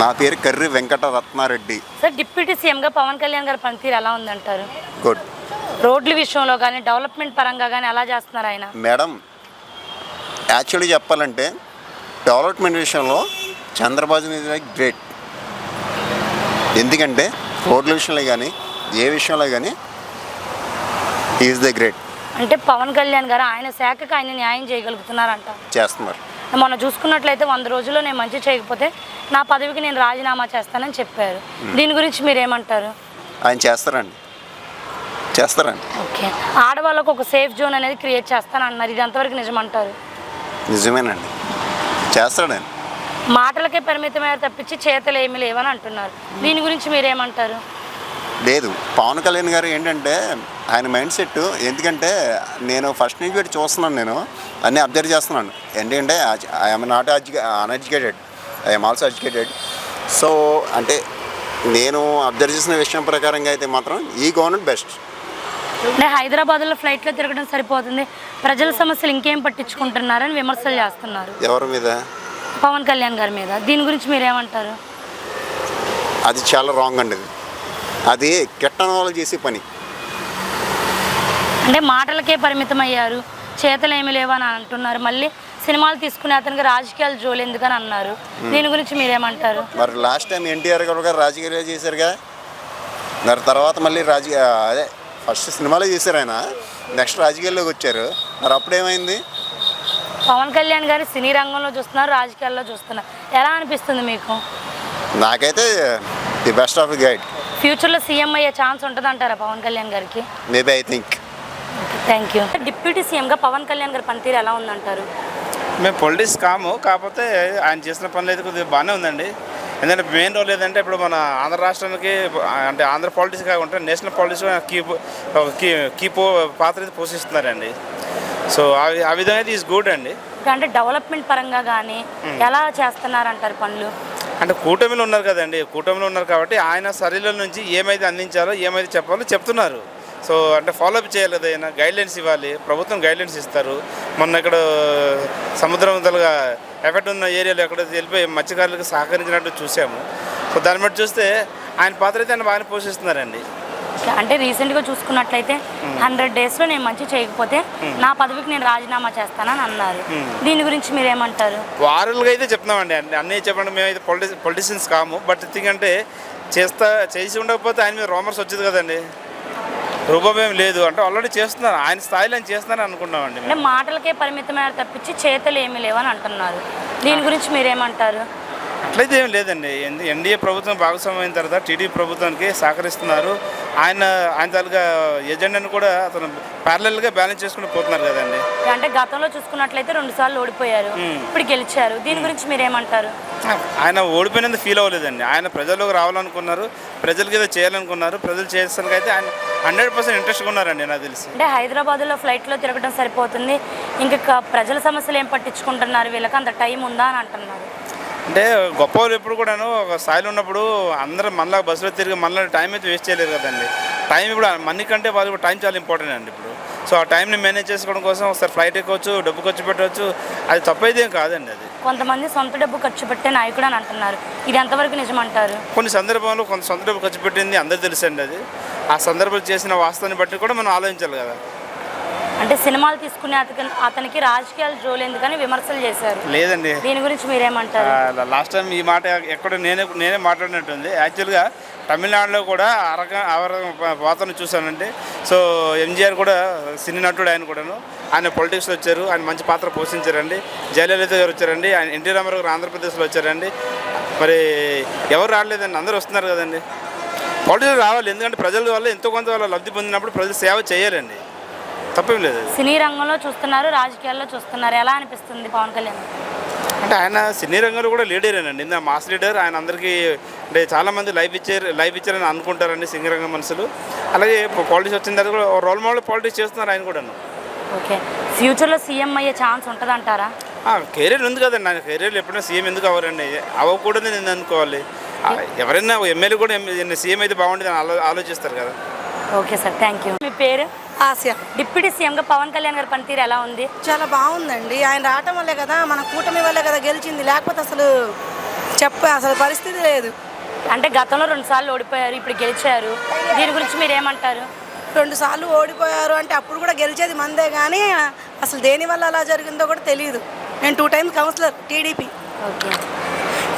నా పేరు Karri Venkata Ratna Reddy sir deputy సీఎంగా పవన్ కళ్యాణ్ గారి పనితీరు ఎలా ఉందంటారు? గుడ్. రోడ్ల విషయంలో కానీ డెవలప్మెంట్ పరంగా కానీ ఎలా చేస్తున్నారు ఆయన? మేడం యాక్చువల్లీ చెప్పాలంటే డెవలప్మెంట్ విషయంలో చంద్రబాబు ఇస్ లైక్ గ్రేట్. ఎందుకంటే రోడ్ల విషయంలో కానీ ఏ విషయంలో కానీ ఈజ్ ద గ్రేట్ అంటే పవన్ కళ్యాణ్ గారు ఆయన శాఖకు ఆయన న్యాయం చేయగలుగుతున్నారంట. చేస్తున్నారు. మొన్న చూసుకున్నట్లయితే వంద రోజుల్లో నేను మంచి చేయకపోతే నా పదవికి నేను రాజీనామా చేస్తానని చెప్పారు. దీని గురించి మీరేమంటారు? ఆయన చేస్తారండి. చేస్తారండి. ఓకే. ఆడవాళ్ళకు ఒక సేఫ్ జోన్ అనేది క్రియేట్ చేస్తానన్నారు. ఇది ఎంతవరకు నిజమంటారు? నిజమేనండి. చేస్తాడండి మాటలకే పరిమితమైన తప్పించి చేతలు ఏమీ లేవని అంటున్నారు. దీని గురించి మీరేమంటారు? లేదు. పవన్ కళ్యాణ్ గారు ఏంటంటే ఆయన మైండ్ సెట్ ఎందుకంటే నేను ఫస్ట్ నుంచి పెట్టి చూస్తున్నాను నేను. అన్నీ అబ్జర్వ్ చేస్తున్నాను. ఎందుకంటే I'm not uneducated I'm also educated so అంటే నేను అబ్జర్వ్ చేసిన విషయం ప్రకారంగా అయితే మాత్రం ఈ గవర్నమెంట్ బెస్ట్. అంటే హైదరాబాద్లో ఫ్లైట్లో తిరగడం సరిపోతుంది. ప్రజల సమస్యలు ఇంకేం పట్టించుకుంటున్నారని విమర్శలు చేస్తున్నారు. ఎవరి మీద? పవన్ కళ్యాణ్ గారి మీద. దీని గురించి మీరేమంటారు? అది చాలా రాంగ్ అండి. అది కిట్టన వాళ్ళు చేసే పని. అంటే మాటలకే పరిమితం అయ్యారు చేతలు ఏమీ లేవని అంటున్నారు. మళ్ళీ సినిమాలు తీసుకునే అతనికి రాజకీయాలు జోలు ఎందుకని అన్నారు. దీని గురించి మీరేమంటారు? మరి లాస్ట్ టైం ఎన్టీఆర్ గారు కూడా రాజకీయాలు చేశారు కదా. మరి తర్వాత మళ్ళీ రాజకీయ అదే ఫస్ట్ సినిమాలో చేశారు ఆయన. నెక్స్ట్ రాజకీయాల్లోకి వచ్చారు. మరి అప్పుడేమైంది? పవన్ కళ్యాణ్ గారు సినీ రంగంలో చూస్తున్నారు రాజకీయాల్లో చూస్తున్నారు. ఎలా అనిపిస్తుంది మీకు? నాకైతే the best of the guide. ఫ్యూచర్లో సీఎం అయ్యే ఛాన్స్ ఉంటుందంటారా పవన్ కళ్యాణ్ గారికి? Maybe I think thank you deputy సీఎంగా పవన్ కళ్యాణ్ గారి పనితీరు ఎలా ఉందంటారు? మేము పొలిటిక్స్ కాము కాకపోతే ఆయన చేసిన పనులు అయితే కొద్దిగా బాగానే ఉందండి. ఎందుకంటే మెయిన్ రోల్ ఏదంటే ఇప్పుడు మన ఆంధ్ర రాష్ట్రానికి అంటే ఆంధ్ర పాలిటిక్స్ కాకుండా నేషనల్ పాలిటిక్స్ కీ కీ కీ పో పాత్ర అయితే పోషిస్తున్నారండి. సో ఆ విధంగా అయితే ఈజ్ గుడ్ అండి. అంటే డెవలప్మెంట్ పరంగా కానీ ఎలా చేస్తున్నారంటారు పనులు? అంటే కూటమిలో ఉన్నారు కదండి కూటమిలో ఉన్నారు కాబట్టి ఆయన శరీరం నుంచి ఏమైతే అందించాలో ఏమైతే చెప్పాలో చెప్తున్నారు. సో అంటే ఫాలోఅప్ చేయాలి కదా గైడ్లైన్స్ ఇవ్వాలి ప్రభుత్వం గైడ్లైన్స్ ఇస్తారు. మొన్న ఇక్కడ సముద్రం తలుగా ఎఫెక్ట్ ఉన్న ఏరియాలో ఎక్కడ వెళ్ళిపోయి మత్స్యకారులకు సహకరించినట్టు చూసాము. సో దాన్ని బట్టి చూస్తే ఆయన పాత్ర అయితే ఆయన బాగానే పోషిస్తున్నారండి. అంటే రీసెంట్గా చూసుకున్నట్లయితే హండ్రెడ్ డేస్లో నేను మంచి చేయకపోతే నా పదవికి నేను రాజీనామా చేస్తానని అన్నారు. దీని గురించి మీరేమంటారు? వారలుగా అయితే చెప్తున్నామండి. అన్ని చెప్పండి. మేమైతే పొలిటి పొలిటీషియన్స్ కాము. బట్ థింగ్ అంటే చేస్తా చేసి ఉండకపోతే ఆయన మీద రోమర్స్ వచ్చేది కదండి. రూపం ఏం లేదు. అంటే ఆల్రెడీ చేస్తున్నారు. ఆయన స్థాయిలో ఆయన చేస్తున్నారు అనుకున్నామండి. మాటలకే పరిమితమైన తప్పించి చేతలు ఏమీ లేవని అంటున్నారు. దీని గురించి మీరేమంటారు? అట్లయితే ఏం లేదండి. ఎన్- ఎన్డీఏ ప్రభుత్వం భాగస్వామ్యం అయిన తర్వాత టీడీపీ ప్రభుత్వానికి సహకరిస్తున్నారు. ఆయన ఆయన తాలూకా ఎజెండాను కూడా అతను ప్యారలల్గా బ్యాలెన్స్ చేసుకుని పోతున్నారు కదండి. అంటే గతంలో చూసుకున్నట్లయితే రెండు సార్లు ఓడిపోయారు. ఇప్పుడు గెలిచారు. దీని గురించి మీరేమంటారు? ఆయన ఓడిపోయినందుకు ఫీల్ అవ్వలేదండి. ఆయన ప్రజల్లోకి రావాలనుకున్నారు. ప్రజలకి ఏదో చేయాలనుకున్నారు. ప్రజలు చేసేసరికి అయితే ఆయన హండ్రెడ్ పర్సెంట్ ఇంట్రెస్ట్గా ఉన్నారండి నాకు తెలిసి. అంటే హైదరాబాద్లో ఫ్లైట్లో తిరగడం సరిపోతుంది. ఇంకా ప్రజల సమస్యలు ఏం పట్టించుకుంటున్నారు? వీళ్ళకి అంత టైం ఉందా అని అంటున్నారు. అంటే గొప్ప వాళ్ళు ఎప్పుడు కూడాను ఒక స్థాయిలో ఉన్నప్పుడు అందరూ మనలా బస్సులో తిరిగి మనలో టైం అయితే వేస్ట్ చేయలేరు కదండి. టైం ఇప్పుడు మనీ కంటే వాళ్ళకి టైం చాలా ఇంపార్టెంట్ అండి ఇప్పుడు. సో ఆ టైంని మేనేజ్ చేసుకోవడం కోసం ఒకసారి ఫ్లైట్ ఎక్కవచ్చు డబ్బు ఖర్చు పెట్టవచ్చు అది తప్పైతే ఏం కాదండి అది. కొంతమంది సొంత డబ్బు ఖర్చు పెట్టే నాయకుడు అని అంటున్నారు. ఇది ఎంతవరకు నిజమంటారు? కొన్ని సందర్భంలో కొంత సొంత డబ్బు ఖర్చు పెట్టింది అందరూ తెలుసండి అది. ఆ సందర్భాలు చేసిన వాస్తవాన్ని బట్టి కూడా మనం ఆలోచించాలి కదా. అంటే సినిమాలు తీసుకునే అతని అతనికి రాజకీయాలు జోలు ఎందుకని విమర్శలు చేశారు. లేదండి. దీని గురించి మీరేమంటారు? లాస్ట్ టైం ఈ మాట ఎక్కడ నేనే నేనే మాట్లాడినట్టుంది. యాక్చువల్గా తమిళనాడులో కూడా ఆ రకం ఆ రకం వాతావరణం చూశానండి. సో ఎంజీఆర్ కూడా సినీ నటుడు ఆయన కూడాను. ఆయన పొలిటిక్స్లో వచ్చారు. ఆయన మంచి పాత్ర పోషించారండి. జయలలిత గారు వచ్చారండి. ఆయన ఎన్టీ రామారావు గారు ఆంధ్రప్రదేశ్లో వచ్చారండి. మరి ఎవరు రావట్లేదండి? అందరూ వస్తున్నారు కదండి. పొలిటిక్స్ రావాలి. ఎందుకంటే ప్రజల వల్ల ఎంతో కొంత వాళ్ళ లబ్ధి పొందినప్పుడు ప్రజలు సేవ చేయాలండి. తప్పేం లేదు. సినీ రంగంలో చూస్తున్నారు రాజకీయాల్లో చూస్తున్నారు. ఎలా అనిపిస్తుంది పవన్ కళ్యాణ్? అంటే ఆయన సినీ రంగంలో కూడా లీడరేనండి ఇందా మాస్ లీడర్ ఆయన అందరికీ అంటే చాలామంది లైఫ్ ఇచ్చారు లైఫ్ ఇచ్చారని అనుకుంటారండి సింగ రంగం మనుషులు అలాగే పాలిటిక్స్ వచ్చిన తర్వాత కూడా రోల్ మోడల్ పాలిటిక్స్ చేస్తున్నారు ఆయన కూడా ఓకే. ఫ్యూచర్లో సీఎం అయ్యే ఛాన్స్ ఉంటుందంటారా? కెరీర్ ఉంది కదండి. ఆయన కెరీర్లో ఎప్పుడైనా సీఎం ఎందుకు అవ్వరండి? అవ్వకూడదని నేను అనుకోవాలి. ఎవరైనా ఎమ్మెల్యే కూడా సీఎం అయితే బాగుంటుంది అని ఆలో ఆలోచిస్తారు కదా. Okay sir. థ్యాంక్ యూ మీ పేరు? ఆసియా డిప్యూటీ సీఎంగా పవన్ కళ్యాణ్ గారి పనితీరు ఎలా ఉంది? చాలా బాగుందండి. ఆయన రావటం వల్లే కదా మన కూటమి వల్లే కదా గెలిచింది. లేకపోతే అసలు చెప్ప అసలు పరిస్థితి లేదు. అంటే గతంలో రెండు సార్లు ఓడిపోయారు ఇప్పుడు గెలిచారు. దీని గురించి మీరు ఏమంటారు? రెండు సార్లు ఓడిపోయారు అంటే అప్పుడు కూడా గెలిచేది మందే కానీ అసలు దేని వల్ల అలా జరిగిందో కూడా తెలియదు నేను two times councillor TDP. Okay.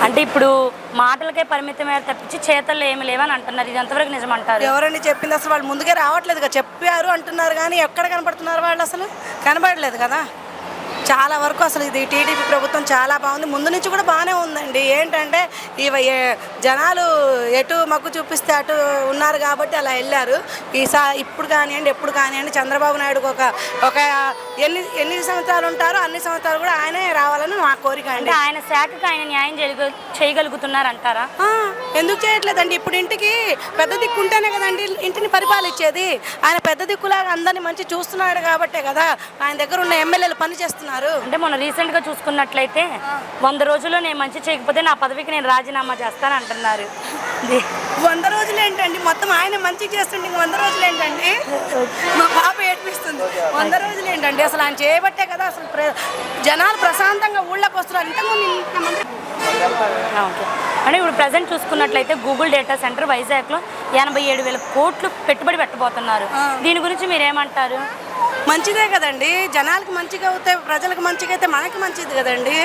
అంటే ఇప్పుడు మాటలకే పరిమితమైన తప్పించి చేతల్లో ఏమి లేవని అంటున్నారు. ఇది ఎంతవరకు నిజమంటారు? ఎవరండి చెప్పింది అసలు వాళ్ళు ముందుకే రావట్లేదు కదా చెప్పారు అంటున్నారు కానీ ఎక్కడ కనపడుతున్నారు వాళ్ళు అసలు? కనబడలేదు కదా? చాలా వరకు అసలు ఇది టీడీపీ ప్రభుత్వం చాలా బాగుంది. ముందు నుంచి కూడా బాగానే ఉందండి. ఏంటంటే ఇవ జనాలు ఎటు మగ్గు చూపిస్తే అటు ఉన్నారు కాబట్టి అలా వెళ్ళారు. ఈసా ఇప్పుడు కానివ్వండి ఎప్పుడు కానివ్వండి చంద్రబాబు నాయుడుకు ఒక ఒక ఎన్ని ఎన్ని సంవత్సరాలు ఉంటారో అన్ని సంవత్సరాలు కూడా ఆయనే రావాలని మా కోరిక అండి. అంటే ఆయన శాఖకు ఆయన న్యాయం చేయగ- చేయగలుగుతున్నారు అంటారా ఆ, ఎందుకు చేయట్లేదండి? ఇప్పుడు ఇంటికి పెద్ద దిక్కు ఉంటేనే కదండి ఇంటిని పరిపాలించేది ఆయన పెద్ద దిక్కులాగా అందరినీ మంచి చూస్తున్నాడు కాబట్టే కదా ఆయన దగ్గర ఉన్న ఎమ్మెల్యేలు పని చేస్తున్నారు అంటే మొన్న రీసెంట్గా చూసుకున్నట్లయితే వంద రోజుల్లో నేను మంచి చేయకపోతే నా పదవికి నేను రాజీనామా చేస్తాను అంటున్నారు. వంద రోజులు ఏంటండి? మొత్తం ఆయన మంచిగా చేస్తుండే ఇంక వంద రోజులు ఏంటండి? మా పాప ఏడ్పిస్తుంది. వంద రోజులు ఏంటండి? అసలు ఆయన చేయబట్టే కదా అసలు జనాలు ప్రశాంతంగా ఊళ్ళోకి వస్తున్నారు. ఇంతకుముందు ఇంతమంది ఓకే. అంటే ఇప్పుడు ప్రజెంట్ చూసుకున్నట్లయితే గూగుల్ డేటా సెంటర్ వైజాగ్లో ఎనభై ఏడు వేల కోట్లు పెట్టుబడి పెట్టబోతున్నారు. దీని గురించి మీరు ఏమంటారు మంచిదే కదండి. జనాలకి మంచిగా అవుతే ప్రజలకు మంచిగా అయితే మనకి మంచిది కదండి.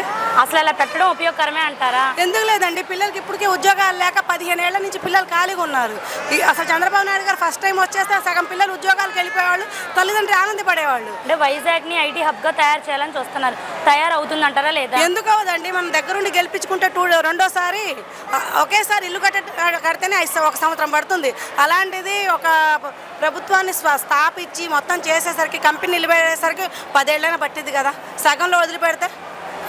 అసలు అలా పెట్టడం ఉపయోగకరమే అంటారా? ఎందుకు లేదండి? పిల్లలకి ఇప్పటికే ఉద్యోగాలు లేక పదిహేను ఏళ్ళ నుంచి పిల్లలు ఖాళీగా ఉన్నారు. ఈ అసలు చంద్రబాబు నాయుడు గారు ఫస్ట్ టైం వచ్చేస్తే సగం పిల్లలు ఉద్యోగాలకు వెళ్ళిపోయేవాళ్ళు తల్లిదండ్రులు ఆనందపడేవాళ్ళు. అంటే వైజాగ్ని ఐటీ హబ్గా తయారు చేయాలని చూస్తున్నారు. తయారవుతుందంటారా లేదా? ఎందుకు అవదండి మన దగ్గరుండి గెలిపించుకుంటే టూ రెండోసారి ఒకేసారి ఇల్లు కట్ట కడితేనే ఒక సంవత్సరం పడుతుంది. అలాంటిది ఒక ప్రభుత్వాన్ని స్థాపించి మొత్తం చేసేసరికి కంపెనీ నిలబెట్టేసరికి పదేళ్ళైనా పట్టింది కదా. సగంలో వదిలిపెడితే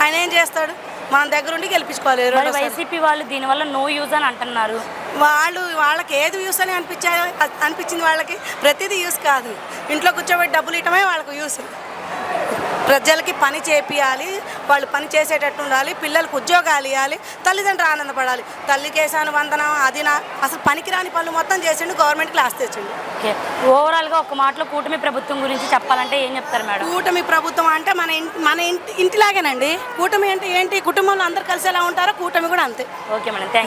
ఆయన ఏం చేస్తాడు? మనం దగ్గరుండి గెలిపించుకోవాలి వైసీపీ వాళ్ళు దీనివల్ల నో యూజ్ అని అంటున్నారు. వాళ్ళు వాళ్ళకి ఏది యూస్ అని అనిపించాయో అనిపించింది వాళ్ళకి? ప్రతిదీ యూస్ కాదు. ఇంట్లో కూర్చోబెట్టి డబ్బులు ఇవ్వటమే వాళ్ళకు యూస్ ప్రజలకి పని చేపియాలి వాళ్ళు పని చేసేటట్టు ఉండాలి పిల్లలకు ఉద్యోగాలు ఇవ్వాలి తల్లిదండ్రులు ఆనందపడాలి. తల్లికి వేసాను వందనం అది నా అసలు పనికిరాని పనులు మొత్తం చేసిండు గవర్నమెంట్ క్లాస్ తెచ్చిండు. ఓకే. ఓవరాల్గా ఒక మాటలో కూటమి ప్రభుత్వం గురించి చెప్పాలంటే ఏం చెప్తారు మేడం? కూటమి ప్రభుత్వం అంటే మన ఇంటి మన ఇంటి ఇంటిలాగేనండి. కూటమి అంటే ఏంటి? కుటుంబంలో అందరు కలిసి ఎలా ఉంటారో? కూటమి కూడా అంతే. Okay madam. థ్యాంక్